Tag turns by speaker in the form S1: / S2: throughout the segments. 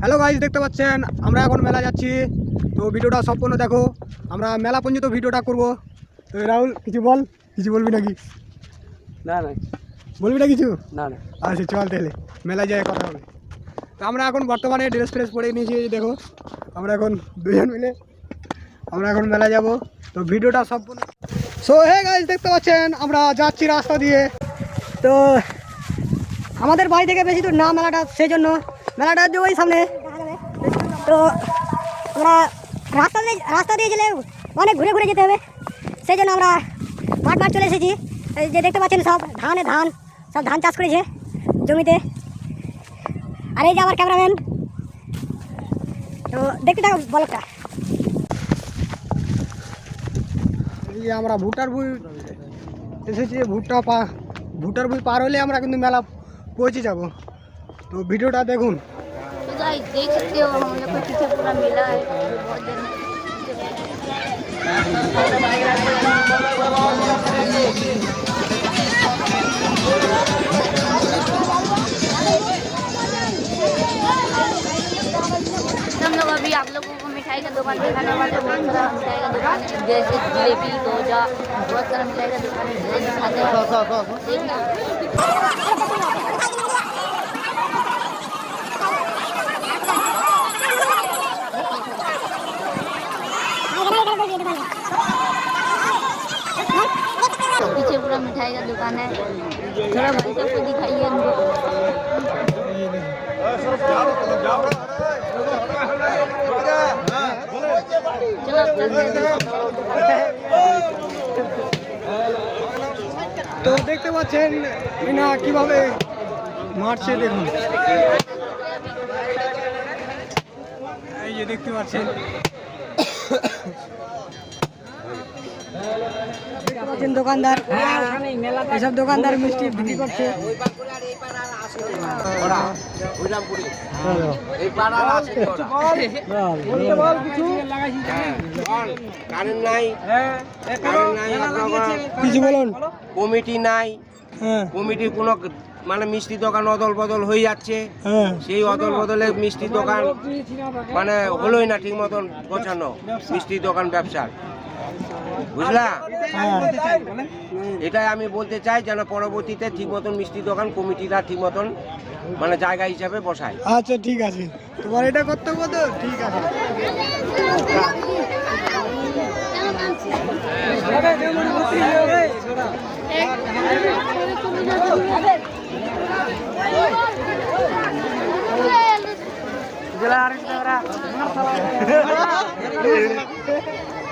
S1: Hello guys দেখতে পাচ্ছেন আমরা এখন মেলা যাচ্ছি। তো ভিডিওটা সম্পূর্ণ দেখো। আমরা মেলা পর্যন্ত ভিডিওটা করব। তো রাহুল কিছু বল? কিছু বলবি নাকি?
S2: না না।
S1: বলবি না কিছু?
S2: না না।
S1: আচ্ছা চল তাহলে মেলায় যায় কথা হবে। তো আমরা এখন বর্তমানে ড্রেস ফ্রেস পরে নিয়েছি দেখো। আমরা এখন দুজন মিলে আমরা এখন মেলা যাব। তো ভিডিওটা সম্পূর্ণ সো হে গাইজ দেখতে পাচ্ছেন আমরা যাচ্ছি রাস্তা দিয়ে।
S3: তো আমাদের বাড়ি থেকে বেশি দূর না, মেলাটা সেই জন্য মেলাটা যে ওই সামনে। তো আমরা রাস্তা দিয়ে রাস্তা দিয়ে গেলে অনেক ঘুরে ঘুরে যেতে হবে। সেই জন্য আমরা মাঠ মাঠ চলে এসেছি। যে দেখতে পাচ্ছেন সব ধানে, ধান, সব ধান চাষ করেছে জমিতে। আর এই যে আমার ক্যামেরাম্যান। তো দেখতে থাকো বলকটা
S1: আমরা ভুটার বুই এসেছি, ভুট্টা পা ভুটার বুই পার হলে আমরা কিন্তু মেলা পৌঁছে যাব তো ভিডিওটা দেখুন
S4: तो गाइस देख सकते हो हम लोग को पीछे पूरा मेला है बहुत देर में हम लोग अभी आप लोगों को मिठाई का दुकान दिखाने वाले हैं। बहुत सारा मिठाई का दुकान है जैसे जलेबी गौजा बहुत सारा मिठाई का दुकान है दिखाते हैं देखना पीछे पूरा मिठाई का दुकान है थोड़ा भाई सबको दिखाइए हमको चलो अब चलते हैं।
S1: তো দেখতে পাচ্ছেন না কিভাবে মারছে দেখুন এই যে দেখতে পাচ্ছেন
S3: পাচ্ছেন দোকানদার। এসব দোকানদার মিষ্টি বিক্রি করছে।
S1: কিছু। বলুন।
S2: কমিটি নাই।
S1: হ্যাঁ।
S2: কমিটির কোনো মানে মিষ্টি দোকান অদল বদল হয়ে যাচ্ছে।
S1: হ্যাঁ।
S2: সেই অদল বদলে মিষ্টি দোকান মানে হলোই না ঠিক মতন গোছানো মিষ্টি দোকান ব্যবসার। বুঝলা
S1: হ্যাঁ
S2: এটাই আমি বলতে চাই যেন পরবর্তীতে ঠিক মতন মিষ্টি দোকান কমিটিরা ঠিক মতন মানে জায়গা হিসাবে বসায়
S1: আচ্ছা ঠিক আছে তোমার এটা কর্তব্য তো ঠিক আছে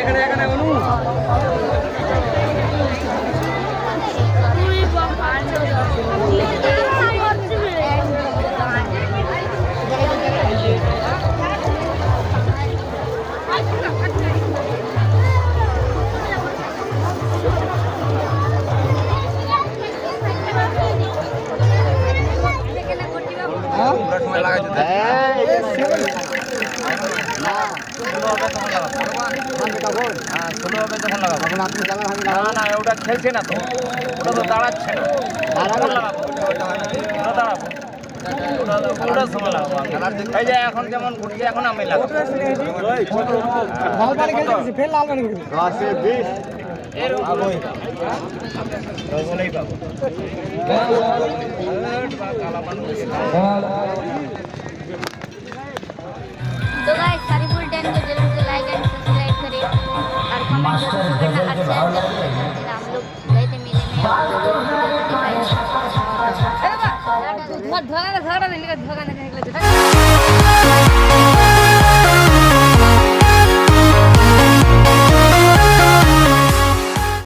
S3: এখানে এখানে
S5: না না ওটা খেলছে না তো ওটা তো দাঁড়াচ্ছে না কখন লাগাবো? ওটা দাঁড়াবো ওটা- সময় লাগাবো এই যে এখন যেমন ঘুরছে এখন আমি লাগাবো
S4: তো गाइस सारी फुल टाइम को जरूर से लाइक एंड सब्सक्राइब करें और कमेंट जरूर करना और शेयर जरूर करना हम लोग गए थे मेले में और धोखा ना धोखा ना निकला धोखा ना निकला